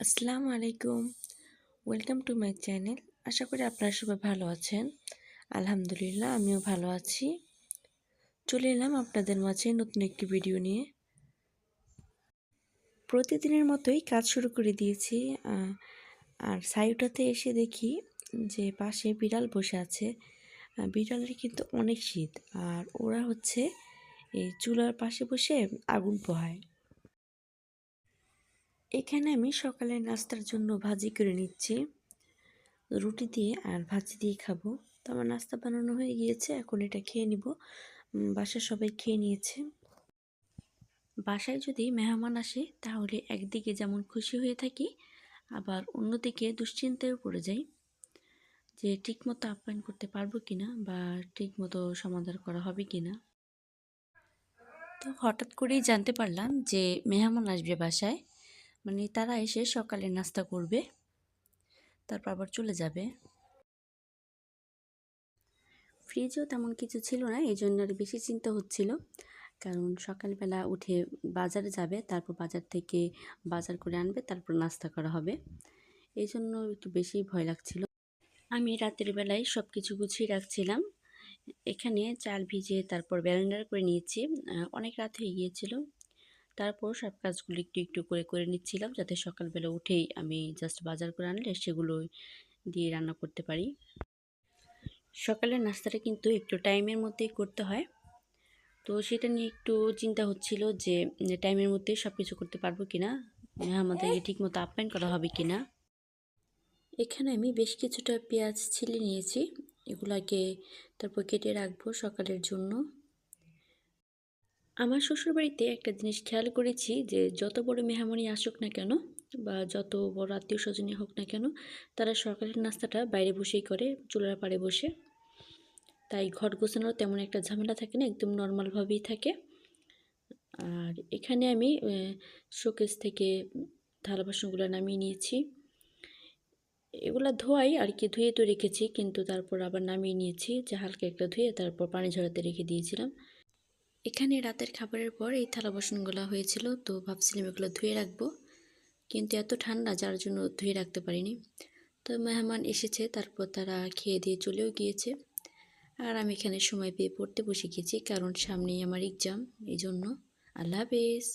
আসসালামু আলাইকুম। Welcome to my channel আশা করি আপনারা সবাই ভালো আছেন। আলহামদুলিল্লাহ, আমিও ভালো আছি। চলে এলাম আপনাদের মাঝে নতুন একটি ভিডিও নিয়ে। প্রতিদিনের মতোই কাজ শুরু করে দিয়েছি। আর সাইডটাতে এসে দেখি যে পাশে বিড়াল বসে আছে। বিড়ালের কিন্তু অনেক শীত। আর ওরা হচ্ছে এই চুলার পাশে বসে আগুন পোহায়। এখানে আমি সকালে নাস্তার জন্য ভাজি করে নিচ্ছি। রুটি দিয়ে আর ভাজি দিয়ে খাব। তো আমার নাস্তা বানানো হয়ে গিয়েছে, এখন এটা খেয়ে নিব। বাসার সবাই খেয়ে নিয়েছে। বাসায় যদি মেহমান আসে, তাহলে একদিকে যেমন খুশি হয়ে থাকি, আবার অন্যদিকে দুশ্চিন্তায়ও পড়ে যাই। যে ঠিকমতো আপ্যায়ন করতে পারব কিনা বা ঠিকমতো সমাধান করা হবে কিনা। তো হঠাৎ করেই জানতে পারলাম যে মেহমান আসবে বাসায়। মানে তারা এসে সকালে নাস্তা করবে, তারপর আবার চলে যাবে। ফ্রিজেও তেমন কিছু ছিল না, এই জন্য আর বেশি চিন্তা হচ্ছিল। কারণ সকালবেলা উঠে বাজারে যাবে, তারপর বাজার থেকে বাজার করে আনবে, তারপর নাস্তা করা হবে। এই জন্য একটু বেশি ভয় লাগছিল। আমি রাতের বেলায় সব কিছু গুছিয়ে রাখছিলাম। এখানে চাল ভিজিয়ে তারপর ব্যালেন্ডার করে নিয়েছি। অনেক রাত হয়ে গিয়েছিল। তারপর সব কাজগুলো একটু একটু করে করে নিচ্ছিলাম যাতে সকালবেলা উঠেই আমি জাস্ট বাজার করে আনলে সেগুলো দিয়ে রান্না করতে পারি। সকালের নাস্তাটা কিন্তু একটু টাইমের মধ্যেই করতে হয়। তো সেটা নিয়ে একটু চিন্তা হচ্ছিল যে টাইমের মধ্যে সব কিছু করতে পারব কি না আমাদেরকে ঠিকমতো আপ্যায়ন করা হবে কি না এখানে আমি বেশ কিছুটা পেঁয়াজ ছিলে নিয়েছি। এগুলাকে তারপর কেটে রাখব সকালের জন্য। আমার শ্বশুরবাড়িতে একটা জিনিস খেয়াল করেছি যে, যত বড় মেহমানই আসুক না কেন বা যত বড় আত্মীয় স্বজনই হোক না কেন, তারা সকালের নাস্তাটা বাইরে বসেই করে, চুলার পাড়ে বসে। তাই ঘর গোছানোর তেমন একটা ঝামেলা থাকে না, একদম নর্মালভাবেই থাকে। আর এখানে আমি শোকেস থেকে থালা বাসনগুলো নামিয়ে নিয়েছি। এগুলো ধোয়াই আর কি, ধুয়ে তো রেখেছি, কিন্তু তারপর আবার নামিয়ে নিয়েছি, যে হালকা একটা ধুয়ে তারপর পানি ঝরাতে রেখে দিয়েছিলাম। এখানে রাতের খাবারের পর এই থালা বাসনগুলো হয়েছিল, তো ভাবছিলাম এগুলো ধুয়ে রাখব। কিন্তু এত ঠান্ডা, যার জন্য ধুয়ে রাখতে পারিনি। তো মেহমান এসেছে, তারপর তারা খেয়ে দিয়ে চলেও গিয়েছে। আর আমি এখানে সময় পেয়ে পড়তে বসে গেছি কারণ সামনেই আমার এক্সাম এই জন্য আল্লাহ হাফেজ।